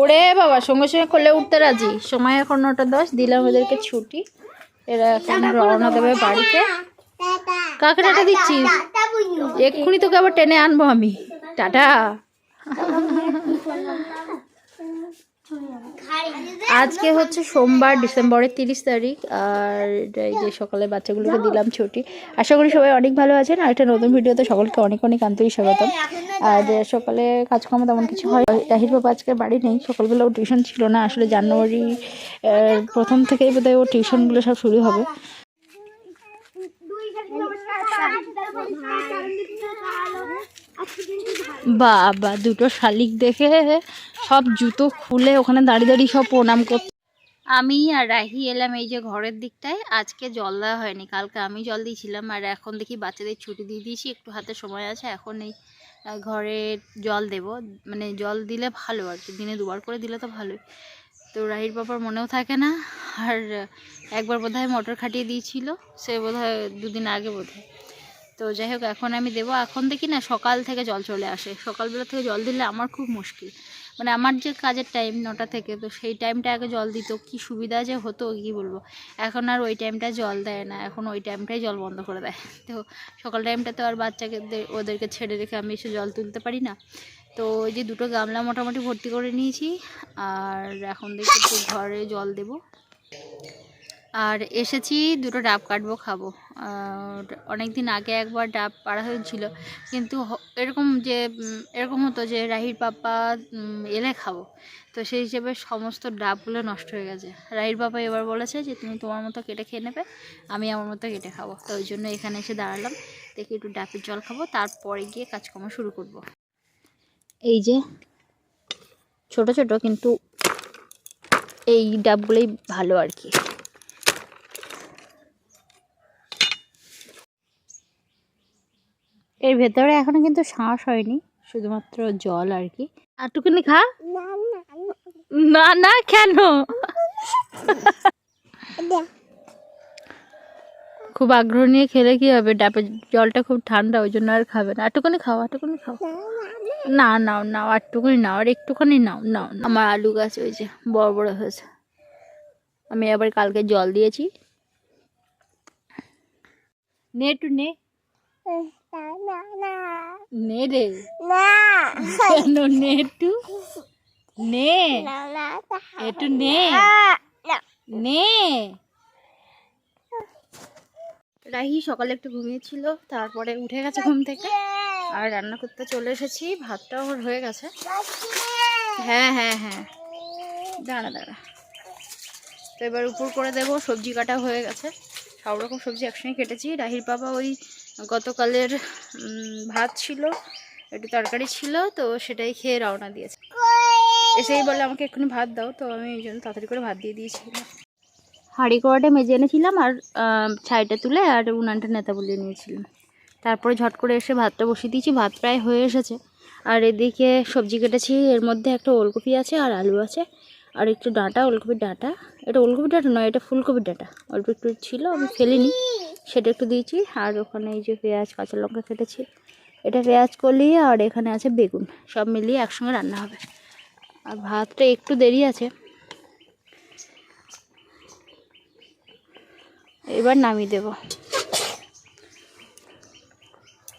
ওরে বাবা সঙ্গে সঙ্গে খোলে উঠতে রাজি। সময় এখন নটা দশ দিলাম ওদেরকে ছুটি। এরা এখন রওনা দেবে বাড়িতে। কাকে টাটা দিচ্ছিস এক্ষুনি তোকে আবার টেনে আনব আমি। টাটা। আজকে হচ্ছে সোমবার, ডিসেম্বরের তিরিশ তারিখ, আর এই যে সকালে বাচ্চাগুলোকে দিলাম ছুটি। আশা করি সবাই অনেক ভালো আছেন। আর একটা নতুন ভিডিওতে সকলকে অনেক অনেক আন্তরিক স্বাগতম। আর সকালে কাজকর্ম তেমন কিছু হয় রাহির বাবা আজকে বাড়ি নেই। সকালবেলা ও টিউশন ছিল না। আসলে জানুয়ারি প্রথম থেকেই বোধহয় ও টিউশনগুলো সব শুরু হবে। বাবা, দুটো শালিক দেখে সব জুতো খুলে ওখানে দাঁড়িয়ে দাঁড়িয়ে সব প্রণাম করতে আমি আর রাহি এলাম এই যে ঘরের দিকটায়। আজকে জল দেওয়া হয়নি, কালকে আমি জল দিয়েছিলাম আর এখন দেখি বাচ্চাদের ছুটি দিয়ে দিয়েছি, একটু হাতে সময় আছে, এখন এই ঘরে জল দেব। মানে জল দিলে ভালো আর কি, দিনে দুবার করে দিলে তো ভালোই। তো রাহির বাবার মনেও থাকে না, আর একবার বোধহয় মোটর খাটিয়ে দিয়েছিল, সে বোধহয় দুদিন আগে বোধহয়। তো যাই হোক, এখন আমি দেবো। এখন দেখি না, সকাল থেকে জল চলে আসে। সকালবেলা থেকে জল দিলে আমার খুব মুশকিল। মানে আমার যে কাজের টাইম নটা থেকে, তো সেই টাইমটা আগে জল দিত। কি সুবিধা যে হতো, কি বলব? এখন আর ওই টাইমটা জল দেয় না। এখন ওই টাইমটাই জল বন্ধ করে দেয়। তো সকাল টাইমটা তো আর বাচ্চাকে ওদেরকে ছেড়ে রেখে আমি এসে জল তুলতে পারি না। তো ওই যে দুটো গামলা মোটামুটি ভর্তি করে নিয়েছি। আর এখন দেখি ঘরে জল দেবো। আর এসেছি দুটো ডাব কাটবো, খাব। অনেক দিন আগে একবার ডাব পাড়া হয়েছিল। কিন্তু এরকম যে এরকম হতো যে, রাহির পাপা এলে খাব। তো সেই হিসেবে সমস্ত ডাবগুলো নষ্ট হয়ে গেছে। রাহির পাপা এবার বলেছে যে, তুমি তোমার মতো কেটে খেয়ে নেবে, আমি আমার মতো কেটে খাব। তো ওই জন্য এখানে এসে দাঁড়ালাম। দেখি একটু ডাবের জল খাব, তারপরে গিয়ে কাজকর্ম শুরু করব। এই যে, ছোট ছোট কিন্তু এই ডাবগুলোই ভালো আর কি। এর ভেতরে এখনও কিন্তু শ্বাস হয়নি, শুধুমাত্র জল আর কি। আটটুকুনি খা। না না কেন? খুব আগ্রহ নিয়ে খেলে কি হবে? ডাবের জলটা খুব ঠান্ডা, ওই জন্য আর খাবে না। আটটুকুনি খাও আটটুকুনি খাও। না, নাও নাও আটটুকুনি নাও, আর একটুখানি নাও নাও আমার আলু গাছ ওই যে বড় বড় হয়েছে। আমি আবার কালকে জল দিয়েছি। নে টু নে। নে রে। নে একটু? নে। একটু নে। নে। রাহি সকালে একটু ঘুমিয়েছিল, তারপরে উঠে গেছে ঘুম থেকে। আর রান্না করতে চলে এসেছি ভাতটা ওর হয়ে গেছে। হ্যাঁ হ্যাঁ হ্যাঁ। দাঁড়া দাঁড়া। তো এবার উপর করে দেবো, সবজি কাটা হয়ে গেছে। সব রকম সবজি একসঙ্গে কেটেছি। রাহির বাবা ওই গতকালের ভাত ছিল, একটু তরকারি ছিল, তো সেটাই খেয়ে রওনা দিয়েছে। এসেই বলে আমাকে এক্ষুনি ভাত দাও, তো আমি এই জন্য তাড়াতাড়ি করে ভাত দিয়ে দিয়েছিলাম। হাঁড়ি কড়াটা মেজে এনেছিলাম আর ছাইটা তুলে আর উনানটা নেতা বলিয়ে নিয়েছিলাম। তারপরে ঝট করে এসে ভাতটা বসিয়ে দিয়েছি, ভাত প্রায় হয়ে এসেছে। আর এদিকে সবজি কেটেছি, এর মধ্যে একটা ওলকপি আছে আর আলু আছে। আর একটু ডাঁটা, ওলকপির ডাঁটা। এটা ওলকপির ডাঁটা নয়, এটা ফুলকপির ডাঁটা। অল্প একটু ছিল, আমি ফেলিনি। সেটা একটু দিয়েছি। আর ওখানে এই যে পেঁয়াজ, কাঁচা লঙ্কা কেটেছি। এটা পেঁয়াজ কলি আর এখানে আছে বেগুন। সব মিলিয়ে একসঙ্গে রান্না হবে। আর ভাতটা একটু দেরি আছে। এবার নামিয়ে দেব।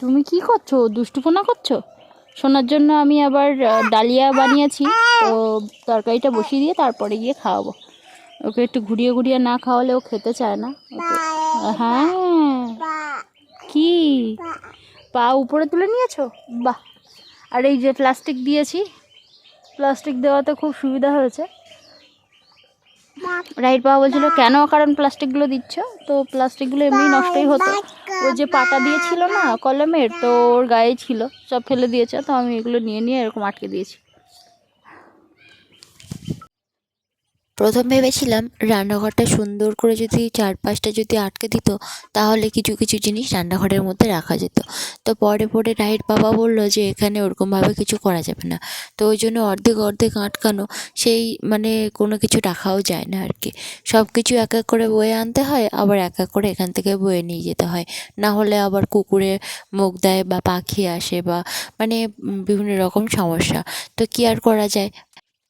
তুমি কি করছ? দুষ্টুপনা করছ? শোনার জন্য আমি আবার ডালিয়া বানিয়েছি। তো তরকারিটা বসিয়ে দিয়ে তারপরে গিয়ে খাওয়াবো। ওকে একটু ঘুরিয়ে ঘুরিয়ে না খাওয়ালে ও খেতে চায় না? হ্যাঁ। কি? পা উপরে তুলে নিয়েছো? বাহ। আর এই যে প্লাস্টিক দিয়েছি, প্লাস্টিক দেওয়াতে খুব সুবিধা হয়েছে। রাইট বাবা বলছিল, কেন? কারণ প্লাস্টিকগুলো দিচ্ছ? তো প্লাস্টিকগুলো এমনি নষ্টই হতো। ও যে পাটা দিয়েছিল না, কলমের, তো ওর গায়ে ছিল, সব ফেলে দিয়েছে। তো আমি এগুলো নিয়ে নিয়ে এরকম আটকে দিয়েছি। প্রথম ভেবেছিলাম রান্নাঘরটা সুন্দর করে যদি চারপাশটা যদি আটকে দিত, তাহলে কিছু কিছু জিনিস রান্নাঘরের মধ্যে রাখা যেত। তো পরে পরে রাহির বাবা বলল যে, এখানে ওরকমভাবে কিছু করা যাবে না। তো ওই জন্য অর্ধেক অর্ধেক আটকানো, সেই মানে কোনো কিছু রাখাও যায় না আর কি সব কিছু এক এক করে বয়ে আনতে হয়, আবার এক এক করে এখান থেকে বয়ে নিয়ে যেতে হয়। না হলে আবার কুকুরে মুখ দেয় বা পাখি আসে বা মানে বিভিন্ন রকম সমস্যা। তো কী আর করা যায়?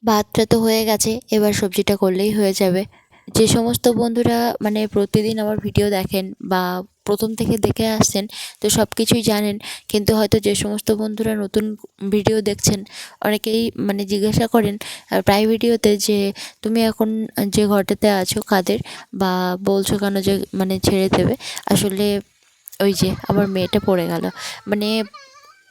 ভাতটা তো হয়ে গেছে, এবার সবজিটা করলেই হয়ে যাবে। যে সমস্ত বন্ধুরা মানে প্রতিদিন আমার ভিডিও দেখেন বা প্রথম থেকে দেখে আসছেন, তো সব কিছুই জানেন। কিন্তু হয়তো যে সমস্ত বন্ধুরা নতুন ভিডিও দেখছেন, অনেকেই মানে জিজ্ঞাসা করেন প্রায় ভিডিওতে যে তুমি এখন যে ঘরটাতে আছো কাদের বা বলছো কেন যে মানে ছেড়ে দেবে? আসলে ওই যে আমার মেয়েটা পড়ে গেল। মানে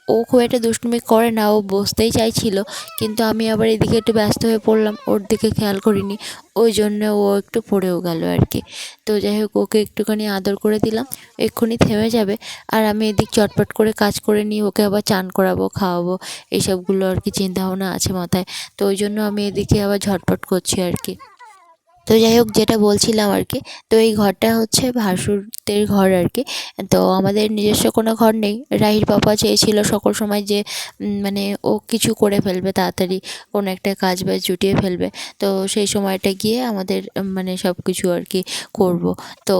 ও খুব একটা দুষ্টুমি করে না, ও বসতেই চাইছিল। কিন্তু আমি আবার এদিকে একটু ব্যস্ত হয়ে পড়লাম, ওর দিকে খেয়াল করিনি। ওই জন্য ও একটু পড়েও গেল আর কি। তো যাই হোক, ওকে একটুখানি আদর করে দিলাম, এক্ষুনি থেমে যাবে। আর আমি এদিক চটপট করে কাজ করে নিই ওকে আবার চান করাবো, খাওয়াবো, এইসবগুলো আর কি চিন্তাভাবনা আছে মাথায়। তো ওই জন্য আমি এদিকে আবার ঝটপট করছি আর কি। তো যাই হোক, যেটা বলছিলাম আর কি, তো এই ঘরটা হচ্ছে ভাসুরদের ঘর আর কি। তো আমাদের নিজস্ব কোনো ঘর নেই। রাহির পাপা চেয়েছিল সকল সময় যে মানে ও কিছু করে ফেলবে, তাড়াতাড়ি কোনো একটা কাজ বাজ জুটিয়ে ফেলবে। তো সেই সময়টা গিয়ে আমাদের মানে সব কিছু আর কি করব। তো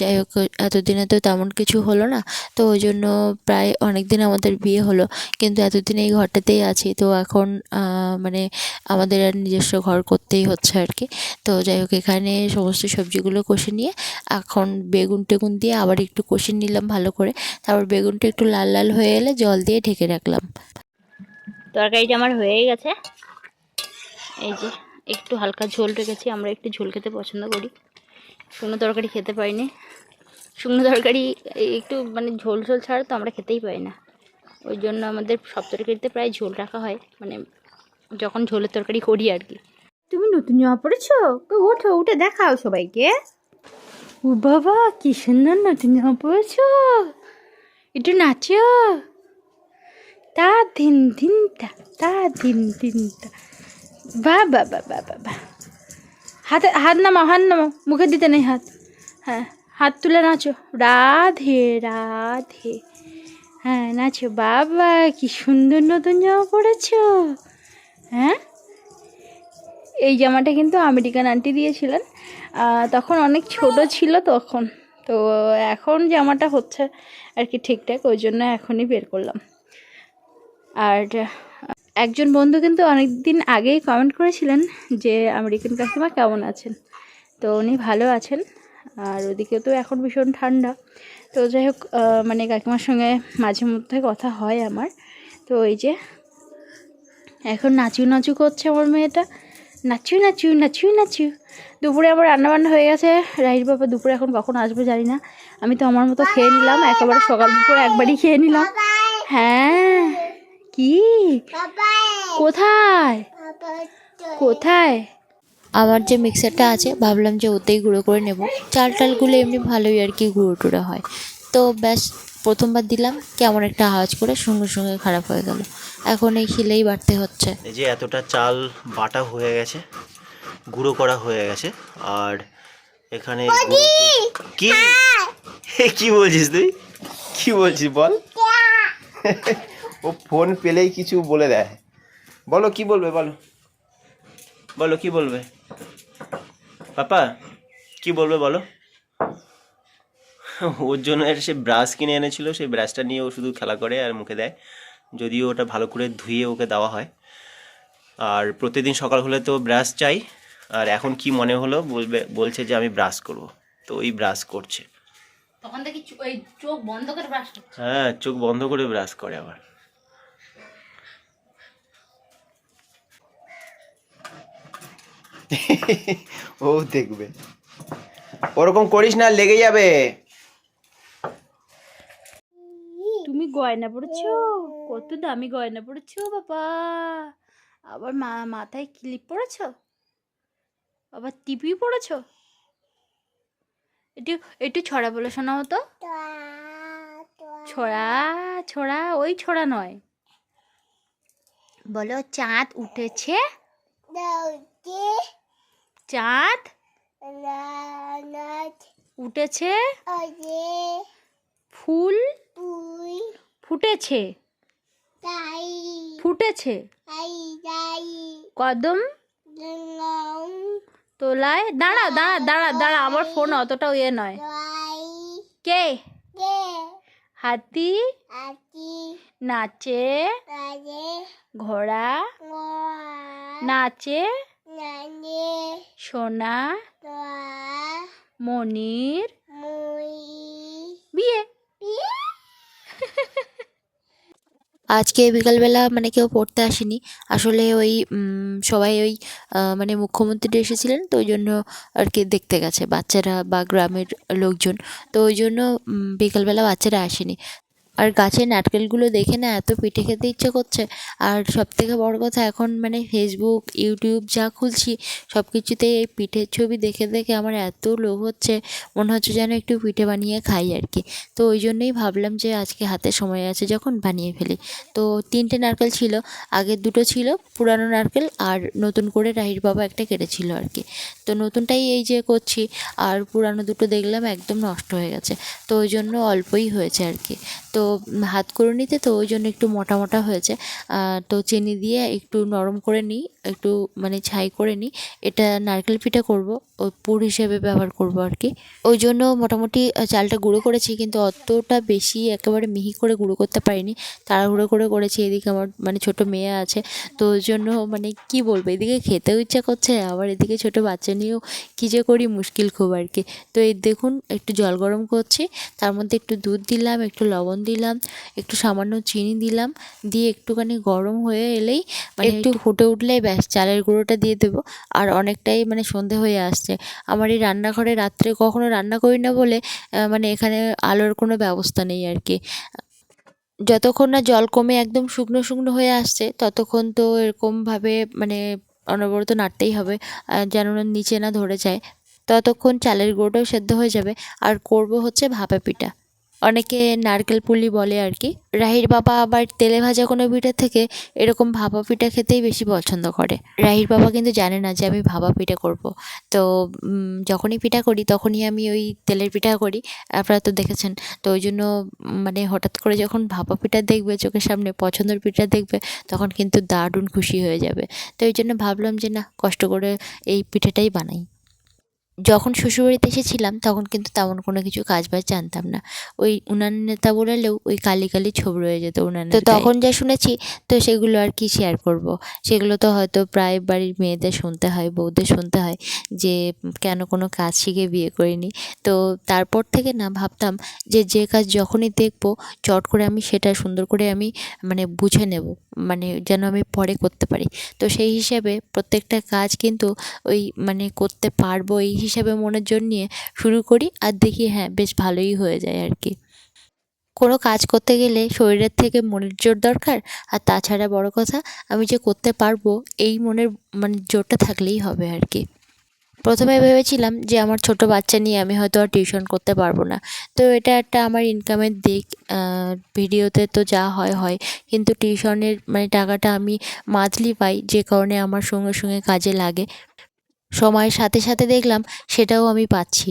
যাই হোক, এতদিনে তো তেমন কিছু হলো না। তো ওই জন্য প্রায় অনেক দিন আমাদের বিয়ে হলো। কিন্তু এতদিন এই ঘরটাতেই আছি। তো এখন মানে আমাদের আর নিজস্ব ঘর করতেই হচ্ছে আর কি। তো হোক, এখানে সমস্ত সবজিগুলো কষে নিয়ে এখন বেগুন টেগুন দিয়ে আবার একটু কষে নিলাম ভালো করে। তারপর বেগুনটা একটু লাল লাল হয়ে এলে জল দিয়ে ঢেকে রাখলাম। তরকারিটা আমার হয়ে গেছে। এই যে একটু হালকা ঝোল রেখেছি, আমরা একটু ঝোল খেতে পছন্দ করি। শুকনো তরকারি খেতে পারি না শুকনো তরকারি একটু মানে ঝোল ঝোল ছাড়া তো আমরা খেতেই পাই না। ওই জন্য আমাদের সব তরকারিতে প্রায় ঝোল রাখা হয়। মানে যখন ঝোলের তরকারি করি আর কি। তুমি নতুন জামা পড়েছো ওঠো, উঠে দেখাও সবাইকে। ও বাবা, কি সুন্দর নতুন জামা পড়েছো একটু নাচো তা দিন দিন তা তা দিন দিন তা। বা বা বা বা বা বা। হাতে, হাত নামাও হাত নামাও, মুখে দিতে নেই হাত। হ্যাঁ হাত তুলে নাচো। রাধে রাধে। হ্যাঁ নাচো। বাবা, কি সুন্দর নতুন জামা পরেছো। হ্যাঁ? এই জামাটা কিন্তু আমেরিকান আন্টি দিয়েছিলেন। তখন অনেক ছোট ছিল তখন। তো এখন জামাটা হচ্ছে আর কি ঠিকঠাক, ওই জন্য এখনই বের করলাম। আর একজন বন্ধু কিন্তু অনেক দিন আগেই কমেন্ট করেছিলেন যে, আমেরিকান কাকিমা কেমন আছেন? তো উনি ভালো আছেন। আর ওদিকে তো এখন ভীষণ ঠান্ডা। তো যাই হোক মানে কাকিমার সঙ্গে মাঝে মধ্যে কথা হয় আমার। তো ওই যে, এখন নাচু নাচু করছে আমার মেয়েটা। নাচু নাচু নাচু নাচু। দুপুরে আমার রান্নাবান্না হয়ে গেছে। রাহির বাবা দুপুরে এখন কখন আসবে জানি না। আমি তো আমার মতো খেয়ে নিলাম। একেবারে সকাল দুপুরে একবারই খেয়ে নিলাম। হ্যাঁ কি? কোথায়? কোথায়? আমার যে মিক্সারটা আছে, ভাবলাম যে ওতেই গুঁড়ো করে নেব। চাল টালগুলো এমনি ভালোই আর কি গুঁড়ো টুড়ো হয়। তো ব্যাস প্রথমবার দিলাম কেমন একটা আওয়াজ করে সঙ্গে সঙ্গে খারাপ হয়ে গেল। এখন এই খিলেই বাড়তে হচ্ছে। এই যে এতটা চাল বাটা হয়ে গেছে গুঁড়ো করা হয়ে গেছে আর এখানে কি? কি বলছিস তুই? কি বলছিস বল? ও ফোন পেলেই কিছু বলে দেয়। বলো কি বলবে বলো? বলো কি বলবে? পাপা কি বলবে বলো? ওর জন্য একটা সে ব্রাশ কিনে এনেছিল সেই ব্রাশটা নিয়ে ও শুধু খেলা করে আর মুখে দেয়। যদিও ওটা ভালো করে ধুয়ে ওকে দেওয়া হয়। আর প্রতিদিন সকাল হলে তো ব্রাশ চাই। আর এখন কি মনে হলো বলবে বলছে যে আমি ব্রাশ করব। তো ওই ব্রাশ করছে। তখন দেখি ওই চোখ বন্ধ করে ব্রাশ হ্যাঁ চোখ বন্ধ করে ব্রাশ করে আবার। ও দেখবে। ওরকম করিস না লেগে যাবে। তুমি গয়না পড়েছো? কত দামি গয়না পড়েছো বাবা। আবার মা মাথায় ক্লিপ পড়েছো? আবার টিপি পড়েছো? একটু একটু ছড়া বলে শোনাও তো। ছড়া ছড়া ওই ছড়া নয়। বলো চাঁদ উঠেছে? চাঁদ উঠেছে? ফুল? ফুটেছে? ফুটেছে? কদম? তোলায়? দাঁড়া দাঁড়া দাঁড়া দাঁড়া আমার ফোন অতটাও ইয়ে নয়। কে? হাতি? নাচে? ঘোড়া? নাচে? সোনা? মনির বিয়ে আজকে বিকালবেলা মানে কেউ পড়তে আসেনি। আসলে ওই সবাই ওই মানে মুখ্যমন্ত্রী এসেছিলেন তো ওই জন্য আর কি দেখতে গেছে। বাচ্চারা বা গ্রামের লোকজন। তো ওই জন্য বিকালবেলা বাচ্চারা আসেনি। আর গাছের নারকেলগুলো দেখে না এত পিঠে খেতে ইচ্ছে করছে। আর সব থেকে বড় কথা, এখন মানে ফেসবুক ইউটিউব যা খুলছি সব কিছুতেই এই পিঠের ছবি দেখে দেখে আমার এত লোভ হচ্ছে, মনে হচ্ছে যেন একটু পিঠে বানিয়ে খাই আর কি। তো ওই জন্যই ভাবলাম যে আজকে হাতে সময় আছে যখন বানিয়ে ফেলি। তো তিনটে নারকেল ছিল আগের দুটো ছিল, পুরানো নারকেল আর নতুন করে রাহির বাবা একটা কেটেছিল আর কি। তো নতুনটাই এই যে করছি, আর পুরানো দুটো দেখলাম একদম নষ্ট হয়ে গেছে। তো ওই জন্য অল্পই হয়েছে আর কি। তো উম, হাত করে নিতে তো ওই জন্য একটু মোটা মোটা হয়েছে। তো চিনি দিয়ে একটু নরম করে নিই একটু মানে ছাই করে নিই এটা নারকেল পিঠা করব ওই পুর হিসেবে ব্যবহার করব আর কি ওই জন্য মোটামুটি চালটা গুঁড়ো করেছি কিন্তু অতটা বেশি একেবারে মিহি করে গুঁড়ো করতে পারিনি। তাড়াহুড়ো করে করেছি এদিকে আমার মানে ছোট মেয়ে আছে। তো ওই জন্য মানে কি বলব এদিকে খেতেও ইচ্ছা করছে আবার এদিকে ছোট বাচ্চা নিয়েও কী যে করি মুশকিল খুব আর কি তো এই দেখুন একটু জল গরম করছি তার মধ্যে একটু দুধ দিলাম একটু লবণ দিলাম। একটু সামান্য চিনি দিলাম দিয়ে একটুখানি গরম হয়ে এলেই মানে একটু ফুটে উঠলেই ব্যাস চালের গুঁড়োটা দিয়ে দেবো। আর অনেকটাই মানে সন্ধে হয়ে আসছে। আমার এই রান্নাঘরে রাত্রে কখনো রান্না করি না বলে মানে এখানে আলোর কোনো ব্যবস্থা নেই আর কি। যতক্ষণ না জল কমে একদম শুকনো শুকনো হয়ে আসছে ততক্ষণ তো এরকমভাবে মানে অনবরত নাড়তেই হবে যেন না নিচে না ধরে যায়। ততক্ষণ চালের গুঁড়োটাও সেদ্ধ হয়ে যাবে। আর করব হচ্ছে ভাপা পিঠা। অনেকে নারকেল পুলি বলে আর কি। রাহির বাবা আবার তেলে ভাজা কোনো পিঠা থেকে এরকম ভাপা পিঠা খেতেই বেশি পছন্দ করে। রাহির বাবা কিন্তু জানে না যে আমি ভাপা পিঠা করব। তো যখনই পিঠা করি তখনই আমি ওই তেলের পিঠা করি। আপনারা তো দেখেছেন। তো ওই জন্য মানে হঠাৎ করে যখন ভাপা পিঠা দেখবে, চোখের সামনে পছন্দের পিঠা দেখবে, তখন কিন্তু দারুণ খুশি হয়ে যাবে। তো ওই জন্য ভাবলাম যে না, কষ্ট করে এই পিঠাটাই বানাই। যখন শ্বশুরবাড়িতে এসেছিলাম তখন কিন্তু তেমন কোনো কিছু কাজ বাজ জানতাম না। ওই উনান নেতা বলালেও ওই কালি কালি ছবি রয়ে যেত উনান তো তখন যা শুনেছি তো সেগুলো আর কি শেয়ার করব? সেগুলো তো হয়তো প্রায় বাড়ির মেয়েদের শুনতে হয় বউদের শুনতে হয় যে কেন কোনো কাজ শিখে বিয়ে করিনি। তো তারপর থেকে না ভাবতাম যে যে কাজ যখনই দেখব চট করে আমি সেটা সুন্দর করে আমি মানে বুঝে নেব মানে যেন আমি পরে করতে পারি। তো সেই হিসাবে প্রত্যেকটা কাজ কিন্তু ওই মানে করতে পারব এই হিসাবে মনের জন্য নিয়ে শুরু করি আর দেখি হ্যাঁ বেশ ভালোই হয়ে যায় আর কি। কোনো কাজ করতে গেলে শরীরের থেকে মনের জোর দরকার। আর তাছাড়া বড় কথা, আমি যে করতে পারব এই মনের মানে জোরটা থাকলেই হবে আর কি। প্রথমে ভেবেছিলাম যে আমার ছোট বাচ্চা নিয়ে আমি হয়তো আর টিউশন করতে পারব না। তো এটা একটা আমার ইনকামের দিক ভিডিওতে তো যা হয় হয়। কিন্তু টিউশনের মানে টাকাটা আমি মান্থলি পাই, যে কারণে আমার সঙ্গে সঙ্গে কাজে লাগে। সময়ের সাথে সাথে দেখলাম সেটাও আমি পাচ্ছি।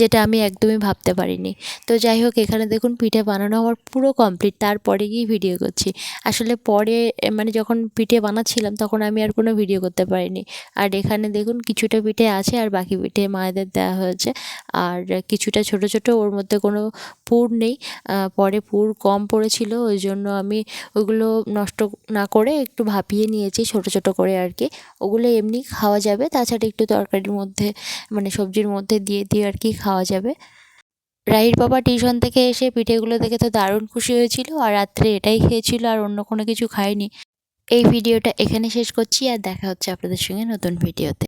যেটা আমি একদমই ভাবতে পারিনি। তো যাই হোক, এখানে দেখুন পিঠে বানানো আমার পুরো কমপ্লিট তারপরে গিয়ে ভিডিও করছি। আসলে পরে মানে যখন পিঠে বানাচ্ছিলাম তখন আমি আর কোনো ভিডিও করতে পারিনি। আর এখানে দেখুন কিছুটা পিঠে আছে আর বাকি পিঠে মায়েদের দেওয়া হয়েছে। আর কিছুটা ছোট ছোট, ওর মধ্যে কোনো পুর নেই। পরে পুর কম পড়েছিল, ওই জন্য আমি ওগুলো নষ্ট না করে একটু ভাপিয়ে নিয়েছি, ছোট ছোট করে আর কি। ওগুলো এমনি খাওয়া যাবে, তাছাড়া একটু তরকারির মধ্যে মানে সবজির মধ্যে দিয়ে দিয়ে আর কি খাওয়া যাবে। রাহির বাবা টিউশন থেকে এসে পিঠেগুলো দেখে তো দারুণ খুশি হয়েছিল আর রাত্রে এটাই খেয়েছিল আর অন্য কোনো কিছু খায়নি। এই ভিডিওটা এখানে শেষ করছি আর দেখা হচ্ছে আপনাদের সঙ্গে নতুন ভিডিওতে।